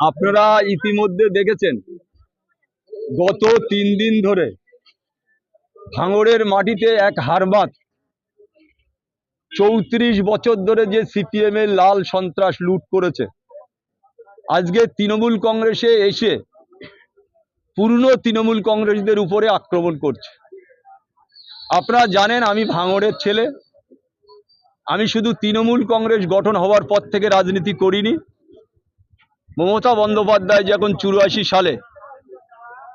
আপনারা ইতিমধ্যে দেখেছেন, গত তিন দিন ধরে ভাঙড়ের মাটিতে এক হারবাত, চৌত্রিশ বছর ধরে যে সিপিএম এর লাল সন্ত্রাস লুট করেছে। আজকে তৃণমূল কংগ্রেসে এসে পুরনো তৃণমূল কংগ্রেসদের উপরে আক্রমণ করছে। আপনারা জানেন আমি ভাঙড়ের ছেলে। আমি শুধু তৃণমূল কংগ্রেস গঠন হওয়ার পর থেকে রাজনীতি করিনি। মমতা বন্দ্যোপাধ্যায় যখন চুরাশি সালে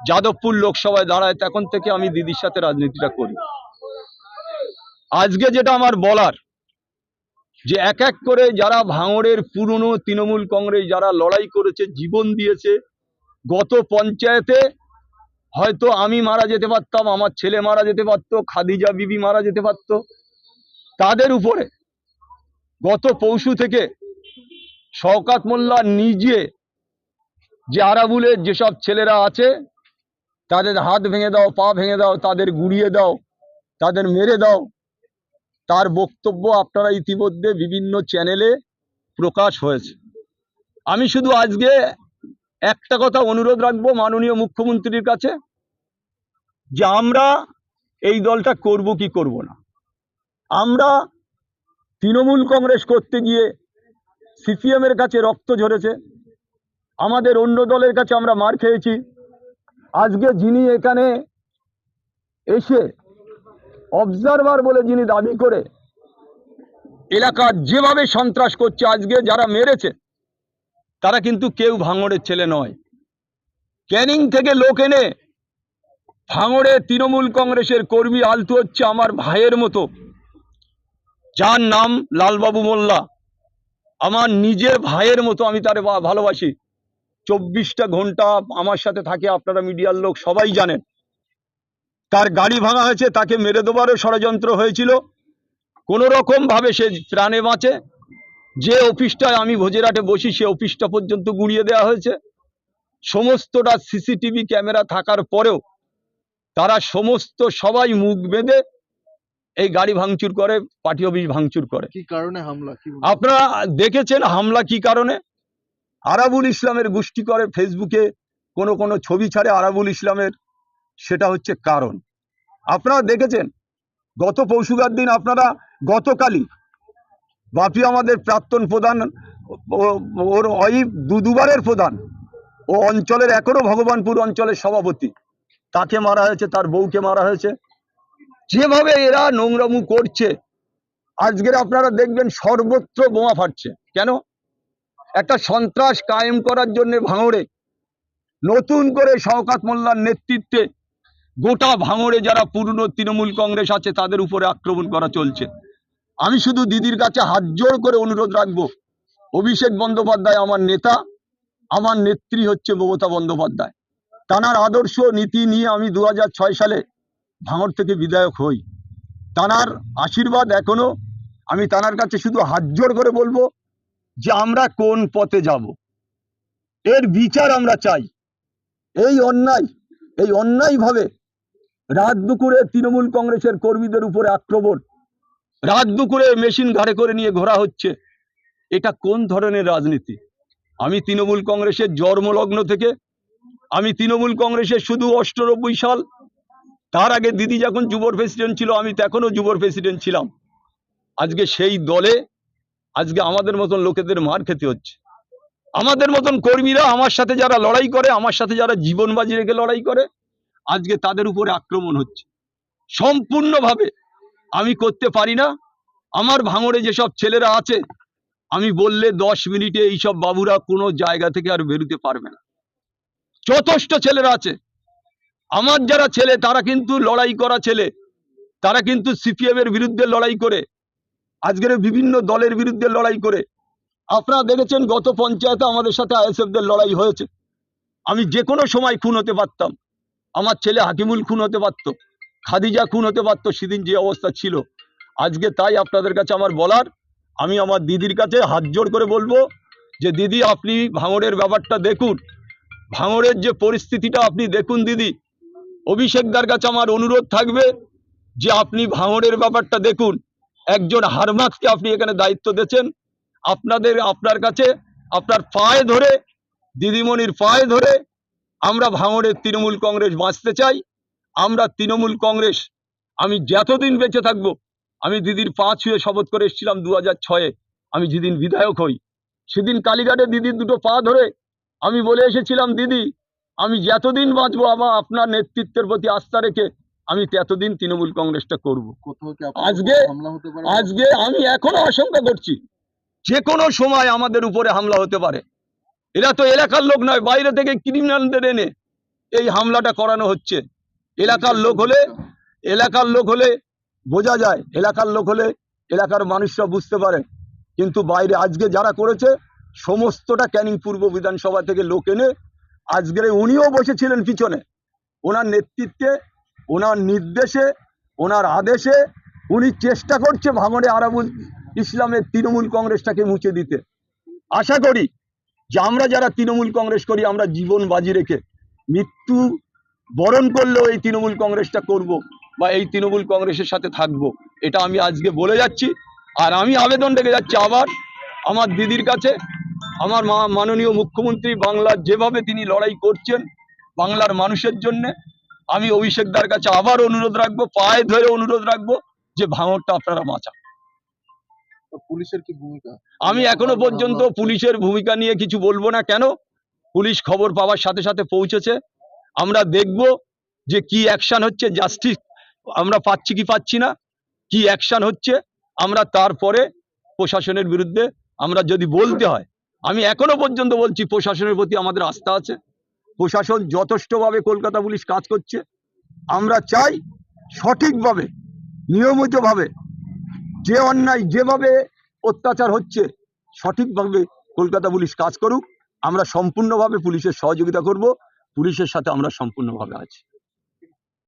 যাদবপুর লোকসভায় দাঁড়ায়, তখন থেকে আমি দিদির সাথে রাজনীতিটা করি। আজকে যেটা আমার বলার, যে এক এক করে যারা ভাঙড়ের পুরনো তৃণমূল কংগ্রেস, যারা লড়াই করেছে, জীবন দিয়েছে, গত পঞ্চায়েতে হয়তো আমি মারা যেতে পারতাম, আমার ছেলে মারা যেতে পারতো, খাদিজা বিবি মারা যেতে পারতো, তাদের উপরে গত পৌষু থেকে শওকাত মোল্লা নিজে যে আরাবুলের যেসব ছেলেরা আছে, তাদের হাত ভেঙে দাও, পা ভেঙে দাও, তাদের গুড়িয়ে দাও, তাদের মেরে দাও, তার বক্তব্য আপনারা ইতিমধ্যে বিভিন্ন চ্যানেলে প্রকাশ হয়েছে। আমি শুধু আজকে একটা কথা অনুরোধ রাখব মাননীয় মুখ্যমন্ত্রীর কাছে, যে আমরা এই দলটা করব কি করব না। আমরা তৃণমূল কংগ্রেস করতে গিয়ে সিপিএম এর কাছে রক্ত ঝরেছে। আমাদের অন্য দলের কাছে আমরা মার খেয়েছি। আজকে যিনি এখানে এসে অবজারভার বলে যিনি দাবি করে এলাকার যেভাবে সন্ত্রাস করছে আজকে যারা মেরেছে, তারা কিন্তু কেউ ভাঙড়ের ছেলে নয়। ক্যানিং থেকে লোক এনে ভাঙড়ে তৃণমূল কংগ্রেসের কর্মী আলতু হচ্ছে আমার ভাইয়ের মতো। যার নাম লালবাবু মোল্লা। আমার নিজের ভাইয়ের মতো আমি তার ভালোবাসি। চব্বিশটা ঘণ্টা আমার সাথে থাকে আপনারা মিডিয়ার লোক, সবাই জানেন। তার গাড়ি ভাঙা হয়েছে, তাকে মেরে দেবারও ষড়যন্ত্র হয়েছিল। কোনো রকম ভাবে সে প্রাণে বাঁচে। যে অফিসটায় আমি ভোজেরাটে বসি, সে অফিসটা পর্যন্ত গুঁড়িয়ে দেওয়া হয়েছে। সমস্তটা সিসিটিভি ক্যামেরা থাকার পরেও তারা সমস্ত সবাই মুখ বেঁধে এই গাড়ি ভাঙচুর করে পার্টি অফিস ভাঙচুর করে। কি কারণে হামলা? কি আপনারা দেখেছেন হামলা কি কারণে? আরাবুল ইসলামের গোষ্ঠী করে ফেসবুকে কোনো কোনো ছবি ছাড়ে আরাবুল ইসলামের সেটা হচ্ছে কারণ। আপনারা দেখেছেন গত পৌষুগার দিন আপনারা গতকালই বাপি আমাদের প্রাক্তন প্রধান ও- ওর অইব দু দুবারের প্রধান ও অঞ্চলের এখনও ভগবানপুর অঞ্চলের সভাপতি। তাকে মারা হয়েছে তার বউকে মারা হয়েছে। যেভাবে এরা নোংরামু করছে, আজকের আপনারা দেখবেন সর্বত্র বোমা ফাটছে। কেন? একটা সন্ত্রাস কায়েম করার জন্য ভাঙড়ে, নতুন করে শওকাত মোল্লার নেতৃত্বে গোটা ভাঙড়ে যারা পুরনো তৃণমূল কংগ্রেস আছে, তাদের উপরে আক্রমণ করা চলছে। আমি শুধু দিদির কাছে হাত জোড় করে অনুরোধ রাখব, অভিষেক বন্দ্যোপাধ্যায় আমার নেতা, আমার নেত্রী হচ্ছে মমতা বন্দ্যোপাধ্যায়। তানার আদর্শ নীতি নিয়ে আমি দু হাজার ছয় সালে ভাঙড় থেকে বিধায়ক হই। তানার আশীর্বাদ এখনও। আমি তানার কাছে শুধু হাত জোড় করে বলব যে আমরা কোন পথে যাব। এর বিচার আমরা চাই। এই অন্যায়, এই অন্যায়ভাবে রাত দুপুরে তৃণমূল কংগ্রেসের কর্মীদের উপরে আক্রমণ, রাত দুপুরে মেশিন ঘাড়ে করে নিয়ে ঘোরা হচ্ছে, এটা কোন ধরনের রাজনীতি? আমি তৃণমূল কংগ্রেসের জন্মলগ্ন থেকে, আমি তৃণমূল কংগ্রেসের শুধু অষ্টানব্বই সাল তার আগে দিদি যখন যুবর প্রেসিডেন্ট ছিল, আমি তখনও যুবর প্রেসিডেন্ট ছিলাম। আজকে সেই দলে, আজকে আমাদের মতন লোকেদের মার খেতে হচ্ছে। আমাদের মতন কর্মীরা আমার সাথে যারা লড়াই করে, আমার সাথে যারা জীবন বাজি রেখে লড়াই করে, আজকে তাদের উপরে আক্রমণ হচ্ছে। সম্পূর্ণভাবে আমি করতে পারি না। আমার ভাঙড়ে যেসব ছেলেরা আছে, আমি বললে দশ মিনিটে এইসব বাবুরা কোনো জায়গা থেকে আর বেরোতে পারবে না। যথেষ্ট ছেলেরা আছে আমার যারা ছেলে, তারা কিন্তু লড়াই করা ছেলে। তারা কিন্তু সিপিএম এর বিরুদ্ধে লড়াই করে। আজকের বিভিন্ন দলের বিরুদ্ধে লড়াই করে। আপনারা দেখেছেন, গত পঞ্চায়েতে আমাদের সাথে আইএসএফদের লড়াই হয়েছে। আমি যে কোনো সময় খুন হতে পারতাম। আমার ছেলে হাকিমুল খুন হতে পারত। খাদিজা খুন হতে পারত, সেদিন যে অবস্থা ছিল। আজকে তাই আপনাদের কাছে আমার বলার, আমি আমার দিদির কাছে হাত জোড় করে বলব যে, দিদি আপনি ভাঙড়ের ব্যাপারটা দেখুন। ভাঙড়ের যে পরিস্থিতিটা আপনি দেখুন, দিদি। অভিষেকদার কাছে আমার অনুরোধ থাকবে যে আপনি ভাঙড়ের ব্যাপারটা দেখুন। একজন হারমাতকে আপনি এখানে দায়িত্ব দিয়েছেন। আপনাদের, আপনার কাছে, আপনার পায়ে ধরে, দিদিমণির পায়ে ধরে আমরা ভাঙড়ের তৃণমূল কংগ্রেস বাঁচতে চাই। আমরা তৃণমূল কংগ্রেস, আমি যতদিন বেঁচে থাকব, আমি দিদির পা ছুঁয়ে শপথ করে এসেছিলাম দু হাজার ছয়ে, আমি যেদিন বিধায়ক হই, সেদিন কালীঘাটে দিদির দুটো পা ধরে আমি বলে এসেছিলাম, দিদি আমি যতদিন বাঁচবো আমার আপনার নেতৃত্বের প্রতি আস্থা রেখে আমি ততদিন তৃণমূল কংগ্রেসটা করব। আজকে- আজকে আমি এখনও আশঙ্কা করছি। যে কোনো সময় আমাদের উপরে হামলা হতে পারে। এরা তো এলাকার লোক নয় বাইরে থেকে ক্রিমিনালদের এনে এই হামলাটা করানো হচ্ছে। এলাকার লোক হলে এলাকার লোক হলে বোঝা যায় এলাকার লোক হলে এলাকার মানুষরা বুঝতে পারে। কিন্তু বাইরে আজকে যারা করেছে সমস্তটা ক্যানিং পূর্ব বিধানসভা থেকে লোক এনে আজকের উনিও বসেছিলেন পিছনে। ওনার নেতৃত্বে, ওনার নির্দেশে, ওনার আদেশে উনি চেষ্টা করছে ভাঙড়ে আরাবুল ইসলামের তৃণমূল কংগ্রেসটাকে মুছে দিতে। আশা করি যে আমরা যারা তৃণমূল কংগ্রেস করি, আমরা জীবন বাজি রেখে মৃত্যু বরণ করলেও এই তৃণমূল কংগ্রেসটা করব বা এই তৃণমূল কংগ্রেসের সাথে থাকব। এটা আমি আজকে বলে যাচ্ছি। আর আমি আবেদন রেখে যাচ্ছি আবার আমার দিদির কাছে আমার মা মাননীয় মুখ্যমন্ত্রী বাংলার যেভাবে তিনি লড়াই করছেন বাংলার মানুষের জন্য আমি অভিষেকদার কাছে আবার অনুরোধ রাখব পায়ে ধরে অনুরোধ রাখব যে ভাঙরটা আপনারা বাঁচান। পুলিশের কি ভূমিকা? আমি এখনও পর্যন্ত পুলিশের ভূমিকা নিয়ে কিছু বলব না। কেন? পুলিশ খবর পাওয়ার সাথে সাথে পৌঁছেছে। আমরা দেখব যে কি অ্যাকশন হচ্ছে জাস্টিস আমরা পাচ্ছি কি পাচ্ছি না কি অ্যাকশন হচ্ছে। আমরা তারপরে প্রশাসনের বিরুদ্ধে আমরা যদি বলতে হয় আমি এখনও পর্যন্ত বলছি, প্রশাসনের প্রতি আমাদের আস্থা আছে। প্রশাসন যথেষ্টভাবে কলকাতা পুলিশ কাজ করছে। আমরা চাই সঠিকভাবে, নিয়মিতভাবে যে অন্যায়, যেভাবে অত্যাচার হচ্ছে, সঠিকভাবে কলকাতা পুলিশ কাজ করুক। আমরা সম্পূর্ণভাবে পুলিশের সহযোগিতা করব। পুলিশের সাথে আমরা সম্পূর্ণভাবে আছি।